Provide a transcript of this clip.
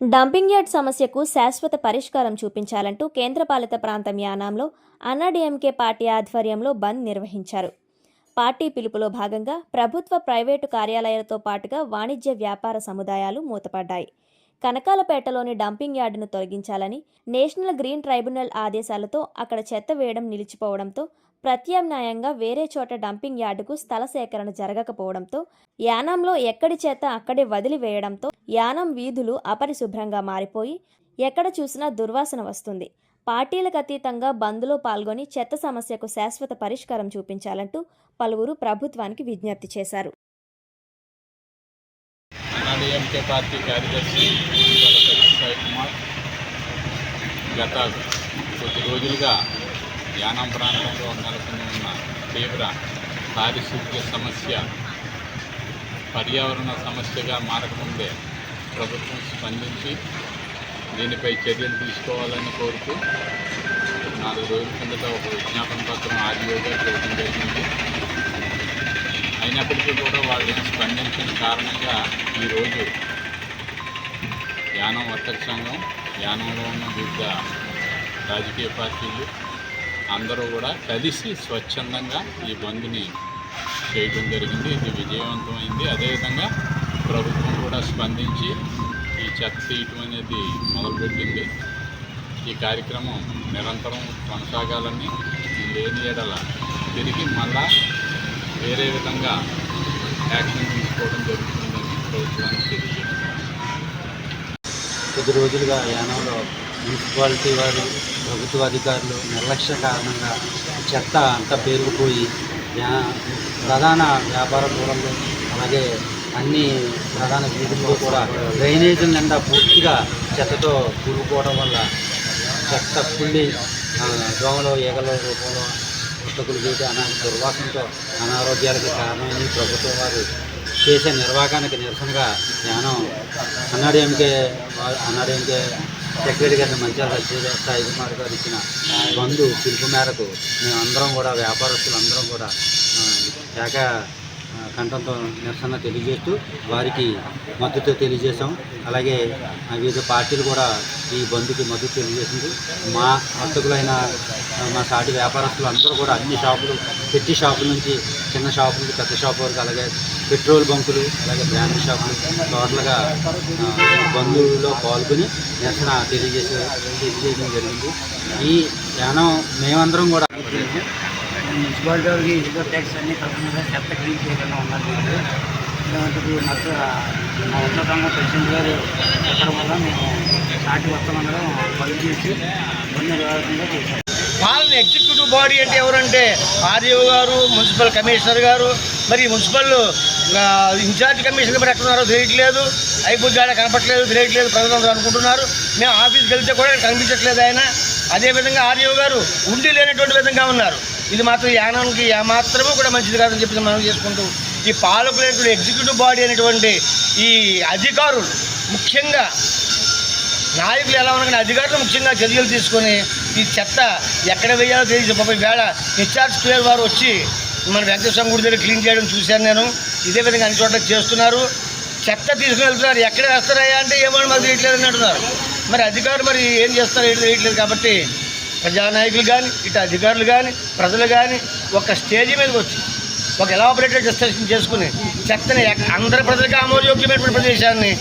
Dumping yard సమస్యకు శాశ్వత పరిష్కారం చూపించాలంటూ కేంద్రపాలిత ప్రాంతం యానాంలో అన్నాడీఎంకే పార్టీ ఆధ్వర్యంలో బంద్ నిర్వహించారు. పార్టీ పిలుపులో భాగంగా ప్రభుత్వ ప్రైవేటు కార్యాలయాలతో పాటుగా వాణిజ్య వ్యాపార సముదాయాలు మూతపడ్డాయి. కనకాలపేటలోని డంపింగ్ యార్డును తొలగించాలని నేషనల్ గ్రీన్ ట్రైబ్యునల్ ఆదేశాలతో అక్కడ చెత్త వేయడం నిలిచిపోవడంతో ప్రత్యామ్నాయంగా వేరే చోట డంపింగ్ యార్డుకు స్థల సేకరణ జరగకపోవడంతో యానాంలో ఎక్కడి చేత అక్కడే వదిలివేయడంతో యానం వీధులు అపరిశుభ్రంగా మారిపోయి ఎక్కడ చూసినా దుర్వాసన వస్తుంది. పార్టీలకు అతీతంగా బంద్లో పాల్గొని చెత్త సమస్యకు శాశ్వత పరిష్కారం చూపించాలంటూ పలువురు ప్రభుత్వానికి విజ్ఞప్తి చేశారు. పార్టీ కార్యదర్శి గత కొద్ది రోజులుగా యానం ప్రాంతంలో నెలకొని ఉన్న తీవ్ర పారిశుద్ధ్య సమస్య పర్యావరణ సమస్యగా మారకముందే ప్రభుత్వం స్పందించి దీనిపై చర్యలు తీసుకోవాలని కోరుతూ నాలుగు రోజుల కిందట ఒక విజ్ఞాపన పత్రం ఆర్డీఓగా చేయడం జరిగింది. అయినప్పటికీ కూడా వాళ్ళు స్పందించిన కారణంగా ఈరోజు యానం వర్తక సంఘం యానంలో ఉన్న వివిధ రాజకీయ పార్టీలు అందరూ కూడా కలిసి స్వచ్ఛందంగా ఈ బంద్ని చేయడం జరిగింది. ఇది విజయవంతమైంది. అదేవిధంగా ప్రభుత్వం కూడా స్పందించి ఈ చెత్త తీయటం అనేది మొదలుపెట్టింది. ఈ కార్యక్రమం నిరంతరం కొనసాగాలని లేని ఎడల తిరిగి మళ్ళా వేరే విధంగా యాక్షన్ తీసుకోవడం జరుగుతుందని ప్రభుత్వానికి తెలియజేస్తాను కొద్ది రోజులుగా యానంలో మున్సిపాలిటీ వారు ప్రభుత్వ అధికారులు నిర్లక్ష్య కారణంగా చెత్త అంతా పేరుకుపోయి ప్రధాన వ్యాపార దూరంలో అలాగే అన్ని ప్రధాన వీధుల్లో కూడా డ్రైనేజీల నిండా పూర్తిగా చెత్తతో కూరుకుపోవడం వల్ల చెత్త కుళ్ళి దోమలు ఈగల రూపంలో పుస్తకులు చేసి అనా దుర్వాసంతో అనారోగ్యాలకు కారణమైంది ప్రభుత్వం వారు చేసే నిర్వాహానికి నిరసనగా జ్ఞానం అన్నాడేమికే అన్నాడేమికే సెక్రటరీ గారిని మంచిగా సత్య సాయి గారు ఇచ్చిన బంధు పిలుపు మేరకు మేమందరం కూడా వ్యాపారస్తులు అందరం కూడా ఆ, ఏక కంఠంతో నిరసన తెలియజేస్తూ వారికి మద్దతు తెలియజేశాం. అలాగే వివిధ పార్టీలు కూడా ఈ బంద్కి మద్దతు తెలియజేసింది. మా వర్తకులైన మా సాటి వ్యాపారస్తులు అందరూ కూడా అన్ని షాపులు పెట్టి షాపుల నుంచి చిన్న షాపు నుంచి పెద్ద షాపు వరకు అలాగే పెట్రోల్ బంకులు అలాగే బ్రాండ్ షాపులు టోటల్గా బంధువుల్లో పాల్గొని నిరసన తెలియజేసే తెలియజేయడం జరిగింది. ఈ యానం మేమందరం కూడా మున్సిపాలిటీ వాళ్ళకి ఇన్కమ్ ట్యాక్స్ అన్ని తప్పకుండా చెత్త క్లీన్ చేయకుండా ఉన్నారు వీళ్ళు. ఇలాంటిది మాకు మా ఉన్నతంగా ప్రెసిడెంట్ గారు చెప్పడం వల్ల మేము సాటి వస్తామందరం పని చేసి కొన్ని నిర్వాహకంగా చేశాం. పాలన ఎగ్జిక్యూటివ్ బాడీ అంటే ఎవరంటే ఆర్డీఓ గారు మున్సిపల్ కమిషనర్ గారు మరి మున్సిపల్ ఇన్ఛార్జ్ కమిషనర్ మరి ఎక్కడున్నారో తెలియట్లేదు. అయిపోద్దాడ కనపట్లేదు తెలియట్లేదు ప్రజలందరూ అనుకుంటున్నారు. మేము ఆఫీస్కి వెళ్తే కూడా కనిపించట్లేదు ఆయన. అదేవిధంగా ఆర్డీఓ గారు ఉండి లేనటువంటి విధంగా ఉన్నారు. ఇది మాత్రం యానానికి ఏమాత్రమూ కూడా మంచిది కాదని చెప్పి మనం చేసుకుంటూ ఈ పాలకులైనటువంటి ఎగ్జిక్యూటివ్ బాడీ అనేటువంటి ఈ అధికారులు ముఖ్యంగా నాయకులు ఎలా ఉన్నా అధికారులు ముఖ్యంగా చర్యలు తీసుకొని ఈ చెత్త ఎక్కడ వేయాలో తెలియదు. ముప్పై వేళ హెచ్ఆర్ స్క్వేర్ వారు వచ్చి మన వెంకటేశ్వర గుడి దగ్గర క్లీన్ చేయడం చూశాను నేను. ఇదే విధంగా అన్ని చోట్ల చేస్తున్నారు. చెత్త తీసుకుని వెళ్తున్నారు. ఎక్కడ వేస్తారయ్యా అంటే ఏమో మాకు తెలియట్లేదు అని అంటున్నారు. మరి అధికారులు మరి ఏం చేస్తారో వేయట్లేదు తెలియట్లేదు కాబట్టి ప్రజానాయకులు కానీ ఇటు అధికారులు కానీ ప్రజలు కానీ ఒక స్టేజ్ మీదకి వచ్చి ఒక ఎలాబరేటెడ్ డిస్కషన్ చేసుకుని చెత్తని అందరి ప్రజలకు ఆమోదయోగ్యమైనటువంటి ప్రదేశాన్ని